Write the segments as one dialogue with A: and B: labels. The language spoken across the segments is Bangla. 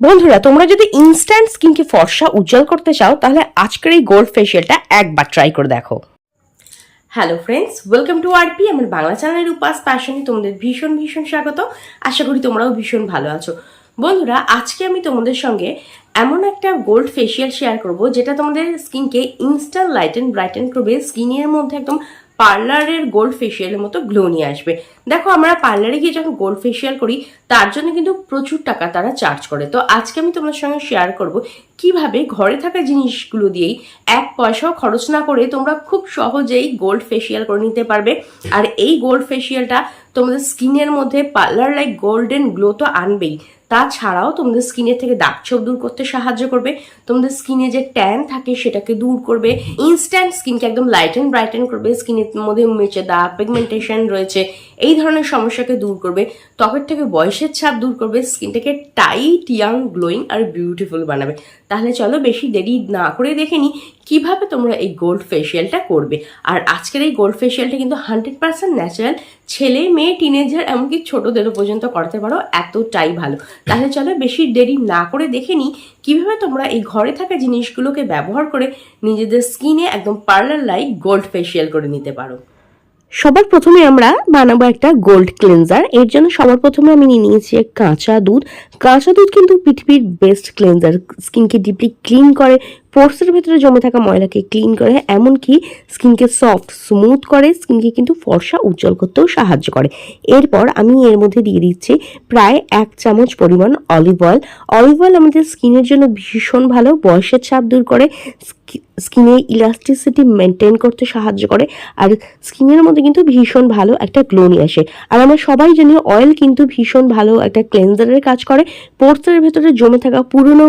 A: বন্ধুরা, তোমরা যদি ইনস্ট্যান্ট স্কিনকে ফর্সা উজ্জ্বল করতে চাও, তাহলে আজকের এই গোল্ড ফেশিয়ালটা একবার ট্রাই করে দেখো। Hello friends welcome to RP আমার বাংলা চ্যানেলের উপাস প্যাশনে তোমাদের ভীষণ ভীষণ স্বাগত। আশা করি তোমরাও ভীষণ ভালো আছো। বন্ধুরা, আজকে আমি তোমাদের সঙ্গে এমন একটা গোল্ড ফেশিয়াল শেয়ার করব, যেটা তোমাদের স্কিনকে ইনস্ট্যান্ট লাইটেন ব্রাইটেন করবে স্কিনের মধ্যে একদম পার্লারের গোল্ড ফেশিয়ালের মতো গ্লো নিয়ে আসবে। দেখো, আমরা পার্লারে গিয়ে যখন গোল্ড ফেশিয়াল করি, তার জন্য কিন্তু প্রচুর টাকা তারা চার্জ করে। তো আজকে আমি তোমাদের সঙ্গে শেয়ার করব কীভাবে ঘরে থাকা জিনিসগুলো দিয়েই এক পয়সাও খরচ না করে তোমরা খুব সহজেই গোল্ড ফেশিয়াল করে নিতে পারবে। আর এই গোল্ড ফেশিয়ালটা তোমাদের স্কিনের মধ্যে পার্লার লাইক গোল্ডেন গ্লো তো আনবেই। তাছাড়াও তোমাদের স্কিনের থেকে দাগ ছোপ দূর করতে সাহায্য করবে। তোমাদের স্কিনে যে ট্যান থাকে, সেটাকে দূর করবে। ইনস্ট্যান্ট স্কিনকে একদম লাইটেন ব্রাইটেন করবে। স্কিনের মধ্যে মেচে দাগ পিগমেন্টেশন রয়েছে, এই ধরনের সমস্যাকে দূর করবে, ত্বকের থেকে বয়সের ছাপ দূর করবে স্কিনটাকে টাইট ইয়াং গ্লোয়িং আর বিউটিফুল বানাবে। তাহলে চলো বেশি দেরি না করে দেখে নি কীভাবে তোমরা এই গোল্ড ফেশিয়ালটা করবে। আর আজকের এই গোল্ড ফেশিয়ালটা কিন্তু হান্ড্রেড পার্সেন্ট ন্যাচারাল ছেলে, মেয়ে টিনেজার এমনকি ছোটদেরও পর্যন্ত করতে পারো, এতটাই ভালো। তাহলে চলো বেশি দেরি না করে দেখে নি কীভাবে তোমরা এই ঘরে থাকা জিনিসগুলোকে ব্যবহার করে নিজেদের স্কিনে একদম পার্লার লাইক গোল্ড ফেশিয়াল করে নিতে পারো। সবার প্রথমে আমরা বানাবো একটা গোল্ড ক্লেনজার এর জন্য সবার প্রথমে আমি নিয়ে নিয়েছি কাঁচা দুধ। কাঁচা দুধ কিন্তু পৃথিবীর বেস্ট ক্লেনজার স্কিনকে ডিপলি ক্লিন করে পোর্সের ভেতরে জমে থাকা ময়লাকে ক্লিন করে, এমনকি স্কিনকে সফট, স্মুথ করে, স্কিনকে কিন্তু ফর্সা, উজ্জ্বল করতেও সাহায্য করে। এরপর আমি এর মধ্যে দিয়ে দিচ্ছি প্রায় এক চামচ পরিমাণ অলিভ অয়েল অলিভ অয়েল আমাদের স্কিনের জন্য ভীষণ ভালো, বয়সের ছাপ দূর করে স্কিনে ইলাস্টিসিটি মেনটেন করতে সাহায্য করে, আর স্কিনের মধ্যে কিন্তু ভীষণ ভালো একটা গ্লো নিয়ে আসে। আর আমরা সবাই জানি অয়েল কিন্তু ভীষণ ভালো একটা ক্লেনজারের কাজ করে। পোর্সের ভেতরে জমে থাকা পুরনো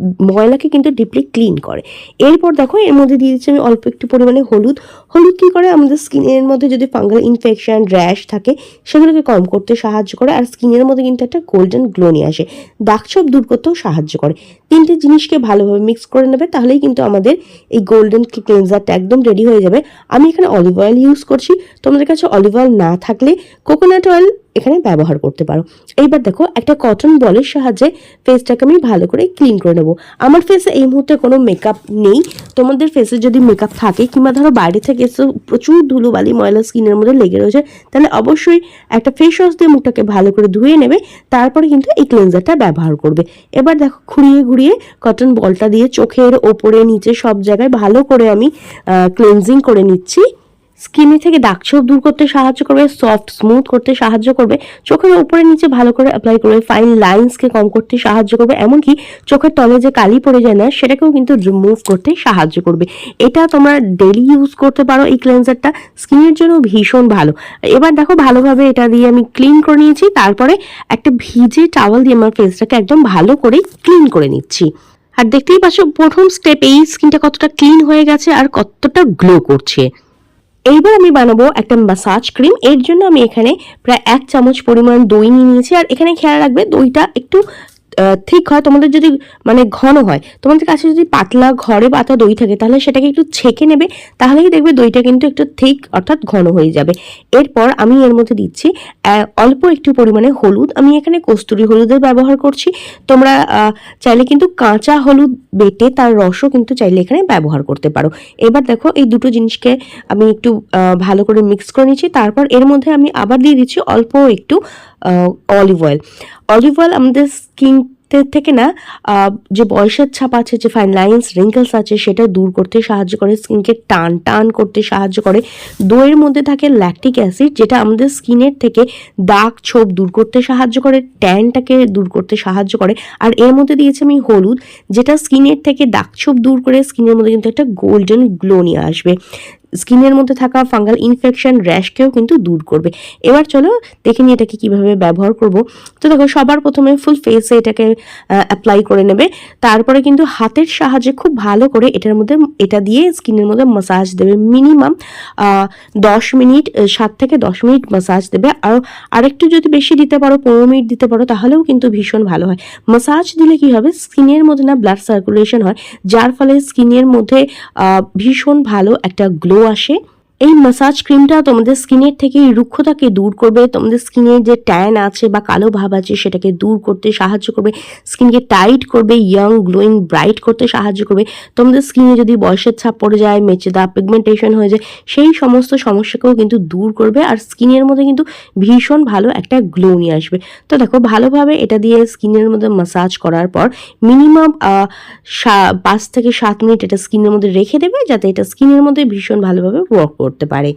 A: ময়লাকে কিন্তু ডিপলি ক্লিন করে। এরপর দেখো, এর মধ্যে দিয়ে দিচ্ছি আমি অল্প একটু পরিমাণে হলুদ। হলুদ কী করে? আমাদের স্কিনের মধ্যে যদি ফাঙ্গাল ইনফেকশান, র্যাশ থাকে, সেগুলোকে কম করতে সাহায্য করে আর স্কিনের মধ্যে কিন্তু একটা গোল্ডেন গ্লো নিয়ে আসে। দাগছোপ দূর করতেও সাহায্য করে। তিনটে জিনিসকে ভালোভাবে মিক্স করে নেবে, তাহলেই কিন্তু আমাদের এই গোল্ডেন ক্লেনজারটা একদম রেডি হয়ে যাবে। আমি এখানে অলিভ অয়েল ইউজ করছি। তোমাদের কাছে অলিভ অয়েল না থাকলে কোকোনাট অয়েল এখানে ব্যবহার করতে পারো। এইবার দেখো, একটা কটন বলের সাহায্যে ফেসটাকে আমি ভালো করে ক্লিন করে নেব। আমার ফেসে এই মুহূর্তে কোনো মেকআপ নেই। তোমাদের ফেসে যদি মেকআপ থাকে, কিংবা ধরো বাইরে থেকে এসে প্রচুর ধুলোবালি, ময়লা স্কিনের মধ্যে লেগে রয়েছে, তাহলে অবশ্যই একটা ফেস ওয়াশ দিয়ে মুখটাকে ভালো করে ধুয়ে নেবে, তারপরে কিন্তু এই ক্লেনজারটা ব্যবহার করবে। এবার দেখো, ঘুরিয়ে ঘুরিয়ে কটন বলটা দিয়ে চোখের ওপরে, নিচে সব জায়গায় ভালো করে আমি ক্লেনজিং করে নিচ্ছি। স্কিনে থেকে দাগছোপ দূর করতে সাহায্য করবে সফট স্মুথ করতে সাহায্য করবে, চোখের উপরে নিচে ভালো করে অ্যাপ্লাই করবে ফাইন লাইন্সকে কম করতে সাহায্য করবে, এমনকি চোখের তলে যে কালি পড়ে যায় না, সেটাকেও কিন্তু রিমুভ করতে সাহায্য করবে। এটা তোমরা ডেলি ইউজ করতে পারো এই ক্লেন্সারটা স্কিনের জন্য ভীষণ ভালো। এবার দেখো ভালোভাবে এটা দিয়ে আমি ক্লিন করে নিয়েছি, তারপরে একটা ভিজে টাওয়াল দিয়ে আমার ফেসটাকে একদম ভালো করে ক্লিন করে নিচ্ছি। আর দেখতেই পাচ্ছ প্রথম স্টেপ এই স্কিনটা কতটা ক্লিন হয়ে গেছে আর কতটা গ্লো করছে। এইবার আমি বানাবো একটা মাসাজ ক্রিম এর জন্য আমি এখানে প্রায় এক চামচ পরিমাণ দই নিয়ে নিয়েছি। আর এখানে খেয়াল রাখবে, দইটা একটু ঠিক হয়, তোমাদের যদি মানে ঘন হয়, তোমাদের কাছে যদি পাতলা ঘরে পাতা দই থাকে, তাহলে সেটাকে একটু ছেঁকে নেবে, তাহলেই দেখবে দইটা কিন্তু একটু থিক অর্থাৎ ঘন হয়ে যাবে। এরপর আমি এর মধ্যে দিচ্ছি অল্প একটু পরিমাণে হলুদ। আমি এখানে কস্তুরি হলুদের ব্যবহার করছি। তোমরা চাইলে কিন্তু কাঁচা হলুদ বেটে তার রসও কিন্তু চাইলে এখানে ব্যবহার করতে পারো। এবার দেখো, এই দুটো জিনিসকে আমি একটু ভালো করে মিক্স করে নিচ্ছি। তারপর এর মধ্যে আমি আবার দিয়ে দিচ্ছি অল্প একটু অলিভ অয়েল অলিভ অয়েল আমাদের স্কিন থেকে না যে বয়সের ছাপ আছে, যে ফাইন লাইন্স রিঙ্কেলস আছে, সেটা দূর করতে সাহায্য করে স্কিনকে টান টান করতে সাহায্য করে। দইয়ের মধ্যে থাকে ল্যাকটিক অ্যাসিড যেটা আমাদের স্কিনের থেকে দাগ, ছোপ দূর করতে সাহায্য করে, ট্যানটাকে দূর করতে সাহায্য করে। আর এর মধ্যে দিয়েছি আমি হলুদ, যেটা স্কিনের থেকে দাগ, ছোপ দূর করে স্কিনের মধ্যে কিন্তু একটা গোল্ডেন গ্লো নিয়ে আসবে। স্কিনের মধ্যে থাকা ফাঙ্গাল ইনফেকশন র্যাশকেও কিন্তু দূর করবে। এবার চলো দেখে নিই এটাকে কীভাবে ব্যবহার করব। তো দেখো, সবার প্রথমে ফুল ফেসে এটাকে অ্যাপ্লাই করে নেবে। তারপরে কিন্তু হাতের সাহায্যে খুব ভালো করে এটার মধ্যে, এটা দিয়ে স্কিনের মধ্যে মাসাজ দেবে মিনিমাম দশ মিনিট সাত থেকে দশ মিনিট মাসাজ দেবে। আর আরেকটু যদি বেশি দিতে পারো, পনেরো মিনিট দিতে পারো, তাহলেও কিন্তু ভীষণ ভালো হয়। মাসাজ দিলে কি হবে? স্কিনের মধ্যে না ব্লাড সার্কুলেশন হয়, যার ফলে স্কিনের মধ্যে ভীষণ ভালো একটা গ্লো আসে এই মাসাজ ক্রিমটা তোমাদের স্কিনের থেকে রুক্ষতাকে দূর করবে। তোমাদের স্কিনে যে ট্যান আছে বা কালো ভাব আছে, সেটাকে দূর করতে সাহায্য করবে। স্কিনকে টাইট করবে ইয়াং গ্লোয়িং ব্রাইট করতে সাহায্য করবে। তোমাদের স্কিনে যদি বয়সের ছাপ পড়ে যায় মেচে দাগ পিগমেন্টেশন হয়ে যায়, সেই সমস্ত সমস্যাকেও কিন্তু দূর করবে আর স্কিনের মধ্যে কিন্তু ভীষণ ভালো একটা গ্লো নিয়ে আসবে। তো দেখো, ভালোভাবে এটা দিয়ে স্কিনের মধ্যে মাসাজ করার পর মিনিমাম পাঁচ থেকে সাত মিনিট এটা স্কিনের মধ্যে রেখে দেবে, যাতে এটা স্কিনের মধ্যে ভীষণ ভালোভাবে ওয়ার্ক করতে পারে।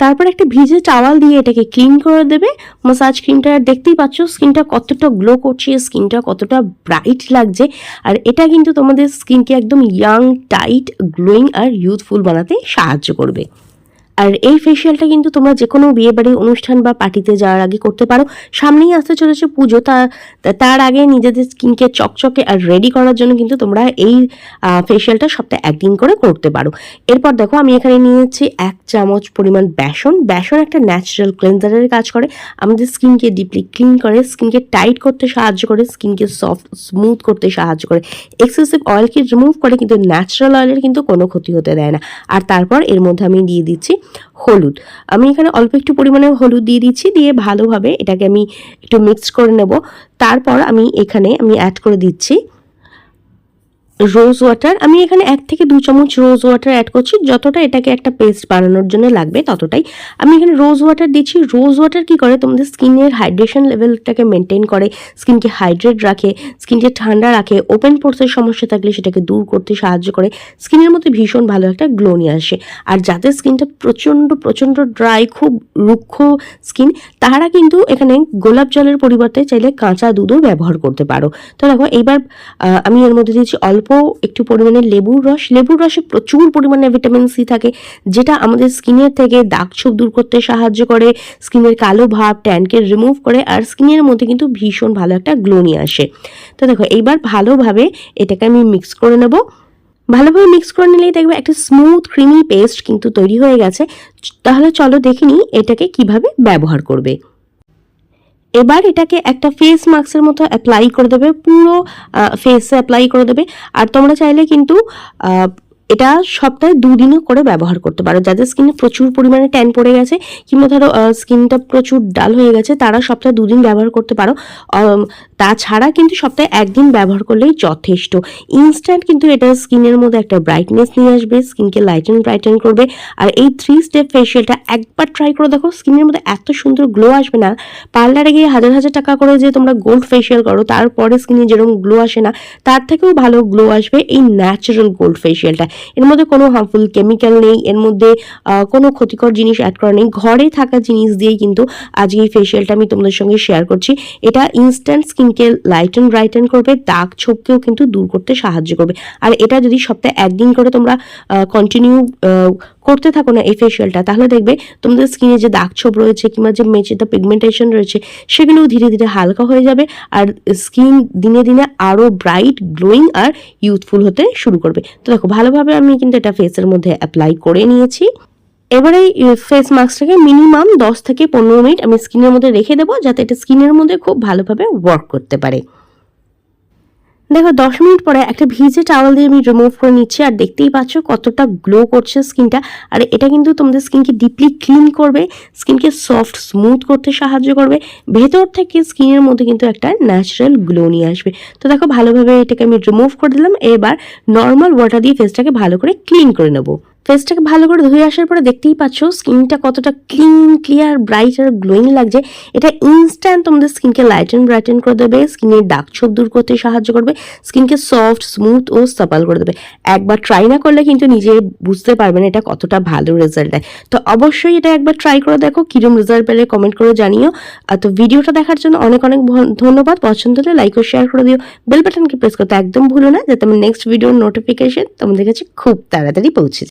A: তারপর একটা ভিজে টাওয়াল দিয়ে এটাকে ক্লিন করে দেবে। মাসাজ ক্রিমটা দেখতেই পাচ্ছ স্কিনটা কতটা গ্লো করছে স্কিনটা কতটা ব্রাইট লাগছে। আর এটা কিন্তু তোমাদের স্কিনকে একদম ইয়াং টাইট গ্লোয়িং আর ইউথফুল বানাতে সাহায্য করবে। আর এই ফেসিয়ালটা কিন্তু তোমরা যে কোনো বিয়ে বাড়ির অনুষ্ঠান বা পার্টিতে যাওয়ার আগে করতে পারো। সামনেই আসতে চলেছে পুজো, তা, তার আগে নিজেদের স্কিনকে চকচকে আর রেডি করার জন্য কিন্তু তোমরা এই ফেসিয়ালটা সপ্তাহে একদিন করে করতে পারো। এরপর দেখো আমি এখানে নিয়েছি এক চামচ পরিমাণ বেসন। বেসন একটা ন্যাচারাল ক্লেন্সারের কাজ করে। আমাদের স্কিনকে ডিপলি ক্লিন করে, স্কিনকে টাইট করতে সাহায্য করে, স্কিনকে সফট স্মুথ করতে সাহায্য করে। এক্সেসিভ অয়েলকে রিমুভ করে কিন্তু ন্যাচারাল অয়েলের কিন্তু কোনো ক্ষতি হতে দেয় না। আর তারপর এর মধ্যে আমি দিয়ে দিচ্ছি হলুদ। আমি এখানে অল্প একটু পরিমাণে হলুদ দিয়ে দিচ্ছি, দিয়ে ভালোভাবে এটাকে আমি একটু মিক্স করে নেব। তারপর আমি এখানে আমি অ্যাড করে দিচ্ছি রোজ ওয়াটার আমি এখানে এক থেকে দু চামচ রোজ ওয়াটার অ্যাড করছি। যতটা এটাকে একটা পেস্ট বানানোর জন্য লাগবে, ততটাই। আমি এখানে রোজ ওয়াটার দিচ্ছি। রোজ ওয়াটার কি করে? তোমাদের স্কিনের হাইড্রেশন লেভেলটাকে মেনটেন করে, স্কিনকে হাইড্রেট রাখে, স্কিনকে ঠান্ডা রাখে ওপেন পোর্সের সমস্যা থাকলে সেটাকে দূর করতে সাহায্য করে। স্কিনের মধ্যে ভীষণ ভালো একটা গ্লো নিয়ে আসে। আর যাদের স্কিনটা প্রচণ্ড প্রচণ্ড ড্রাই খুব রুক্ষ স্কিন তারা কিন্তু এখানে গোলাপ জলের পরিবর্তে চাইলে কাঁচা দুধও ব্যবহার করতে পারো। তো দেখো, এইবার আমি এর মধ্যে দিয়েছি অল্প একটু পরিমাণে লেবুর রস। লেবুর রসে প্রচুর পরিমাণে ভিটামিন সি থাকে, যেটা আমাদের স্কিনের থেকে দাগ ছোপ দূর করতে সাহায্য করে, স্কিনের কালো ভাব ট্যানকে রিমুভ করে, আর স্কিনের মধ্যে কিন্তু ভীষণ ভালো একটা গ্লো নিয়ে আসে। তো দেখো, এইবার ভালোভাবে এটাকে আমি মিক্স করে নেব। ভালোভাবে মিক্স করে নিলেই দেখবে একটা স্মুথ ক্রিমি পেস্ট কিন্তু তৈরি হয়ে গেছে। তাহলে চলো দেখে নিই এটাকে কীভাবে ব্যবহার করবে। এবার এটাকে একটা ফেস মাস্কের মতো অ্যাপ্লাই করে দেবে, পুরো ফেসে অ্যাপ্লাই করে দেবে। আর তোমরা চাইলে কিন্তু এটা সপ্তাহে দুদিনও করে ব্যবহার করতে পারো। যাদের স্কিনে প্রচুর পরিমাণে ট্যান পড়ে গেছে, কিংবা ধরো স্কিনটা প্রচুর ডাল হয়ে গেছে, তারা সপ্তাহে দুদিন ব্যবহার করতে পারো। তাছাড়া কিন্তু সপ্তাহে একদিন ব্যবহার করলেই যথেষ্ট। ইনস্ট্যান্ট কিন্তু এটা স্কিনের মধ্যে একটা ব্রাইটনেস নিয়ে আসবে, স্কিনকে লাইটেন ব্রাইটেন করবে। আর এই থ্রি স্টেপ ফেশিয়ালটা একবার ট্রাই করে দেখো, স্কিনের মধ্যে এত সুন্দর গ্লো আসবে না। পার্লারে গিয়ে হাজার হাজার টাকা করে যে তোমরা গোল্ড ফেশিয়াল করো, তারপরে স্কিনে যেরকম গ্লো আসে না, তার থেকেও ভালো গ্লো আসবে এই ন্যাচারাল গোল্ড ফেশিয়ালটা এর মধ্যে কোনো হার্মফুল কেমিক্যাল নেই, এর মধ্যে কোনো ক্ষতিকর জিনিস অ্যাড করা নেই। ঘরে থাকা জিনিস দিয়েই কিন্তু আজকে এই ফেশিয়ালটা আমি তোমাদের সঙ্গে শেয়ার করছি। এটা ইনস্ট্যান্ট স্কিনকে লাইটেন ব্রাইটেন করবে, দাগ ছোপকেও কিন্তু দূর করতে সাহায্য করবে। আর এটা যদি সপ্তাহে একদিন করে তোমরা কন্টিনিউ করতে থাকো না এই ফেশিয়ালটা তাহলে দেখবে তোমাদের স্কিনে যে দাগ ছোপ রয়েছে কিংবা যে মেচেতে পিগমেন্টেশন রয়েছে, সেগুলোও ধীরে ধীরে হালকা হয়ে যাবে আর স্কিন দিনে দিনে আরও ব্রাইট গ্লোয়িং আর ইউথফুল হতে শুরু করবে। তো দেখো, ভালোভাবে আমি কিন্তু এটা ফেসের মধ্যে অ্যাপ্লাই করে নিয়েছি। এবারে এই ফেস মাস্কটাকে মিনিমাম দশ থেকে পনেরো মিনিট আমি স্কিনের মধ্যে রেখে দেবো, যাতে এটা স্কিনের মধ্যে খুব ভালোভাবে ওয়ার্ক করতে পারে। দেখো, দশ মিনিট পরে একটা ভিজে টাওয়াল দিয়ে আমি রিমুভ করে নিচ্ছি, আর দেখতেই পাচ্ছ কতটা গ্লো করছে স্কিনটা আর এটা কিন্তু তোমাদের স্কিনকে ডিপলি ক্লিন করবে স্কিনকে সফট স্মুথ করতে সাহায্য করবে। ভেতর থেকে স্কিনের মধ্যে কিন্তু একটা ন্যাচারাল গ্লো নিয়ে আসবে। তো দেখো, ভালোভাবে এটাকে আমি রিমুভ করে দিলাম, এবার নর্মাল ওয়াটার দিয়ে ফেসটাকে ভালো করে ক্লিন করে নেব। ফেসটাকে ভালো করে ধুয়ে আসার পরে দেখতেই পাচ্ছ স্কিনটা কতটা ক্লিন ক্লিয়ার ব্রাইট আর গ্লোয়িং লাগছে। এটা ইনস্ট্যান্ট তোমাদের স্কিনকে লাইটেন ব্রাইটেন করে দেবে স্কিনের ডাক ছোপ দূর করতে সাহায্য করবে স্কিনকে সফট স্মুথ ও সাপাল করে দেবে। একবার ট্রাই না করলে কিন্তু নিজে বুঝতে পারবেন এটা কতটা ভালো রেজাল্ট দেয়। তো অবশ্যই এটা একবার ট্রাই করে দেখো, কিরম রেজাল্ট পেলে কমেন্ট করে জানিও। আর তো ভিডিওটা দেখার জন্য অনেক অনেক ধন্যবাদ। পছন্দ হলে লাইক ও শেয়ার করে দিও। বেল বাটনকে প্রেস করতে একদম ভুলো না, যাতে আমার নেক্সট ভিডিওর নোটিফিকেশন তোমাদের কাছে খুব তাড়াতাড়ি পৌঁছে